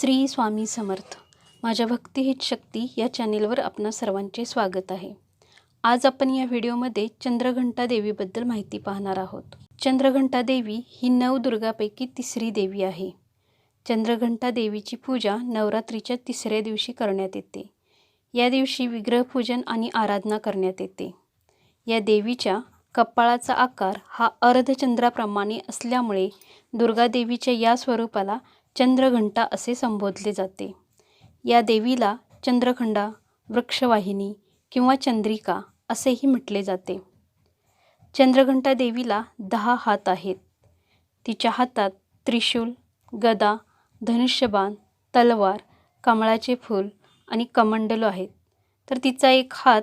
श्री स्वामी समर्थ. माझ्या भक्तिहित शक्ती या चॅनेलवर आपणा सर्वांचे स्वागत आहे. आज आपण या व्हिडिओमध्ये चंद्रघंटा देवीबद्दल माहिती पाहणार आहोत. चंद्रघंटा देवी ही नवदुर्गापैकी तिसरी देवी आहे. चंद्रघंटा देवीची पूजा नवरात्रीच्या तिसऱ्या दिवशी करण्यात येते. या दिवशी विग्रहपूजन आणि आराधना करण्यात येते. या देवीच्या कपाळाचा आकार हा अर्धचंद्राप्रमाणे असल्यामुळे दुर्गादेवीच्या या स्वरूपाला चंद्रघंटा असे संबोधले जाते. या देवीला चंद्रखंडा वृक्षवाहिनी किंवा चंद्रिका असेही म्हटले जाते. चंद्रघंटा देवीला दहा हात आहेत. तिच्या हातात त्रिशूल गदा धनुष्यबाण तलवार कमळाचे फूल आणि कमंडलो आहेत. तर तिचा एक हात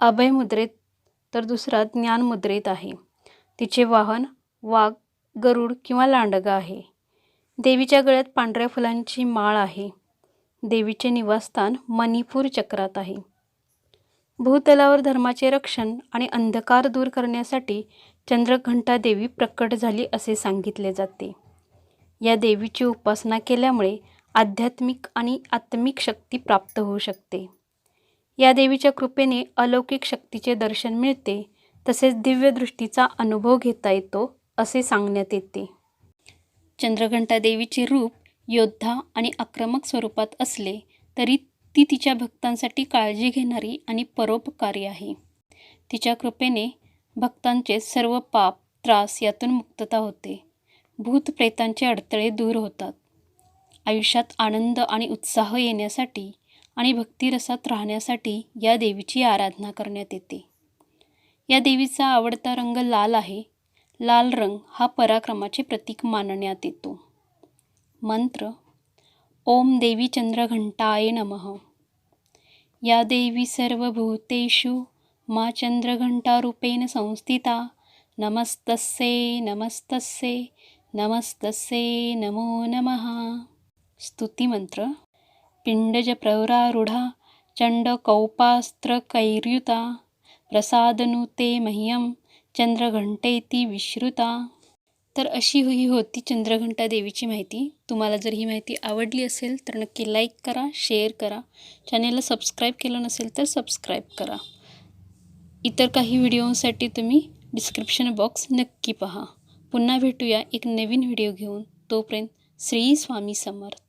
अभयमुद्रेत तर दुसरा ज्ञानमुद्रेत आहे. तिचे वाहन वाघ गरुड किंवा लांडगा आहे. देवीच्या गळ्यात पांढऱ्या फुलांची माळ आहे. देवीचे निवासस्थान मणिपूर चक्रात आहे. भूतलावर धर्माचे रक्षण आणि अंधकार दूर करण्यासाठी चंद्रघंटा देवी प्रकट झाली असे सांगितले जाते. या देवीची उपासना केल्यामुळे आध्यात्मिक आणि आत्मिक शक्ती प्राप्त होऊ शकते. या देवीच्या कृपेने अलौकिक शक्तीचे दर्शन मिळते तसेच दिव्यदृष्टीचा अनुभव घेता येतो असे सांगण्यात येते. चंद्रघंटा देवीचे रूप योद्धा आणि आक्रमक स्वरूपात असले तरी ती तिच्या भक्तांसाठी काळजी घेणारी आणि परोपकारी आहे. तिच्या कृपेने भक्तांचे सर्व पाप त्रास यातून मुक्तता होते. भूत प्रेतांचे अडथळे दूर होतात. आयुष्यात आनंद आणि उत्साह येण्यासाठी आणि भक्तिरसात राहण्यासाठी या देवीची आराधना करण्यात येते. या देवीचा आवडता रंग लाल आहे. लाल रंग हा पराक्रमाचे प्रतीक मानण्यात येतो. मंत्र ओम देवी चंद्रघंटाय नमः. या देवी सर्वभूतेषु मा चंद्रघंटारूपेण संस्थिता नमस्तस्ये नमस्तस्ये नमस्तस्ये नमो नमः. स्तुतिमंत्र पिंडज प्रवरारूढा चंडकौपास्त्रकैर्युता प्रसादनुते मह्यं चंद्रघंटेती विश्रुता. तर अशी ही होती चंद्रघंटा देवीची माहिती. तुम्हाला जर ही माहिती आवडली असेल तर नक्की लाईक करा शेअर करा. चॅनेलला सबस्क्राईब केलं नसेल तर सबस्क्राईब करा. इतर काही व्हिडिओसाठी तुम्ही डिस्क्रिप्शन बॉक्स नक्की पहा. पुन्हा भेटूया एक नवीन व्हिडिओ घेऊन. तोपर्यंत श्री स्वामी समर्थ.